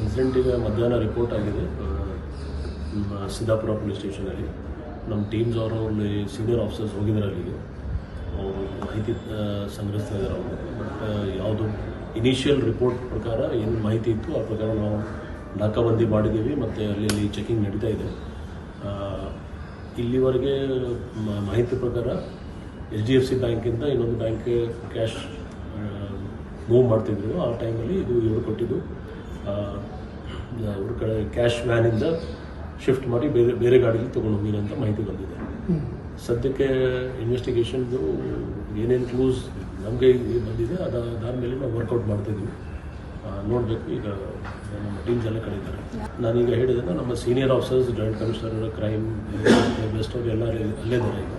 Incident ಈಗ ಮಧ್ಯಾಹ್ನ report ಆಗಿದೆ ಸಿದ್ದಾಪುರ ಪೊಲೀಸ್ ಸ್ಟೇಷನಲ್ಲಿ ನಮ್ಮ ಟೀಮ್ಸ್ ಅವರು ಅಲ್ಲಿ ಸೀನಿಯರ್ ಆಫೀಸರ್ಸ್ ಹೋಗಿದ್ದಾರೆ ಅಲ್ಲಿಗೆ. ಅವರು ಮಾಹಿತಿ ಸಂಗ್ರಹಿಸ್ತಾ ಇದ್ದಾರೆ ಅವರು. ಬಟ್ ಯಾವುದು ಇನಿಷಿಯಲ್ ರಿಪೋರ್ಟ್ ಪ್ರಕಾರ ಏನು ಮಾಹಿತಿ ಇತ್ತು ಆ ಪ್ರಕಾರ ನಾವು ನಾಕಾಬಂದಿ ಮಾಡಿದ್ದೀವಿ, ಮತ್ತು ಅಲ್ಲಿ ಚೆಕಿಂಗ್ ನಡೀತಾ ಇದೆ. ಇಲ್ಲಿವರೆಗೆ ಮಾಹಿತಿ ಪ್ರಕಾರ ಎಚ್ ಡಿ ಎಫ್ ಸಿ ಬ್ಯಾಂಕಿಂದ ಇನ್ನೊಂದು ಬ್ಯಾಂಕ್ಗೆ ಕ್ಯಾಶ್ ಮೂವ್ ಮಾಡ್ತಿದ್ರು. ಆ ಟೈಮಲ್ಲಿ ಇದು ಇವರು ಕೊಟ್ಟಿದ್ದು. ಅವ್ರ ಕಡೆ ಕ್ಯಾಶ್ ವ್ಯಾನಿಂದ ಶಿಫ್ಟ್ ಮಾಡಿ ಬೇರೆ ಬೇರೆ ಗಾಡಿಗೆ ತೊಗೊಂಡು ಹೋಗಿರೋ ಅಂತ ಮಾಹಿತಿ ಬಂದಿದೆ. ಸದ್ಯಕ್ಕೆ ಇನ್ವೆಸ್ಟಿಗೇಷನ್ದು ಏನೇನು ಕ್ಲೂಸ್ ನಮಗೆ ಬಂದಿದೆ ಅದಾದ ಮೇಲೆ ನಾವು ವರ್ಕೌಟ್ ಮಾಡ್ತಿದ್ದೀವಿ ನೋಡಬೇಕು ಈಗ ನಮ್ಮ ಟೀಮ್ಸ್ ಎಲ್ಲ ಕರೀತಾರೆ ನಾನೀಗ ಹೇಳಿದ್ರೆ ನಮ್ಮ senior officers joint commissioner crime best ಅವ್ರು ಎಲ್ಲ ಅಲ್ಲೇ ಅಲ್ಲೇ ಇದ್ದಾರೆ ಈಗ.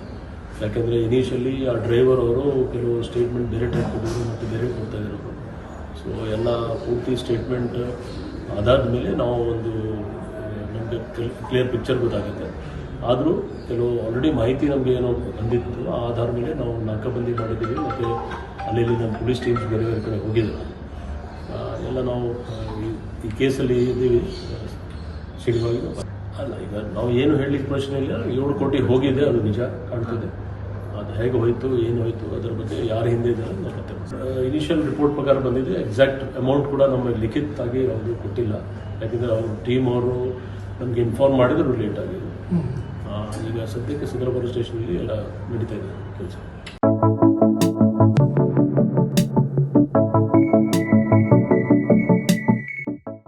ಯಾಕೆಂದರೆ ಇನಿಷಿಯಲಿ ಆ ಡ್ರೈವರ್ ಅವರು ಕೆಲವು ಸ್ಟೇಟ್ಮೆಂಟ್ ಬೇರೆ ಟೈಪ್ ಕೊಟ್ಟಿದ್ರು ಮತ್ತು ಬೇರೆ ಕೊಡ್ತಾ ಇದ್ರು. ಸೊ ಎಲ್ಲ ಪೂರ್ತಿ ಸ್ಟೇಟ್ಮೆಂಟ್ ಅದಾದಮೇಲೆ ನಾವು ಒಂದು, ನಮಗೆ ಕ್ಲಿಯರ್ ಪಿಕ್ಚರ್ ಗೊತ್ತಾಗುತ್ತೆ. ಆದರೂ ಕೆಲವು ಆಲ್ರೆಡಿ ಮಾಹಿತಿ ನಮಗೆ ಏನೋ ಬಂದಿತ್ತು ಆ ಆಧಾರ ಮೇಲೆ ನಾವು ನಾಕಾಬಂದಿ ಮಾಡಿದ್ದೀವಿ, ಮತ್ತು ಅಲ್ಲಿ ನಮ್ಮ ಪೊಲೀಸ್ ಟೀಮ್ಸ್ ಬೇರೆ ಬೇರೆ ಕಡೆ ಹೋಗಿದ್ದಾರೆ ಎಲ್ಲ ನಾವು ಈ- ಕೇಸಲ್ಲಿ ಇದ್ದೀವಿ ಸಿಡಿವಾಗಿ ಅಲ್ಲ, ಈಗ ನಾವು ಏನು ಹೇಳಲಿಕ್ಕೆ ಪ್ರಶ್ನೆ ಇಲ್ಲ, ಏಳು ಕೋಟಿ ಹೋಗಿದೆ, ಅದು ನಿಜ ಕಾಣ್ತಿದೆ. ಅದು ಹೇಗೆ ಹೋಯಿತು ಏನು ಹೋಯಿತು ಅದರ ಬಗ್ಗೆ ಯಾರು ಹಿಂದೆ ಇದ್ದಾರೆ ನಾವು ಮತ್ತೆ ಇನಿಷಿಯಲ್ ರಿಪೋರ್ಟ್ ಪ್ರಕಾರ ಬಂದಿದೆ ಎಕ್ಸಾಕ್ಟ್ ಅಮೌಂಟ್ ಕೂಡ ನಮಗೆ ಲಿಖಿತಾಗಿ ಅವರು ಕೊಟ್ಟಿಲ್ಲ. ಯಾಕೆಂದರೆ ಅವ್ರ ಟೀಮ್ ಅವರು ನಮಗೆ ಇನ್ಫಾರ್ಮ್ ಮಾಡಿದ್ರು ಲೇಟ್ ಆಗಿ. ಆ, ಈಗ ಸದ್ಯಕ್ಕೆ ಸಿದ್ದರಾಪುರ ಸ್ಟೇಷನಲ್ಲಿ ಎಲ್ಲ ನಡೀತಾ ಇದೆ ಕೆಲಸ.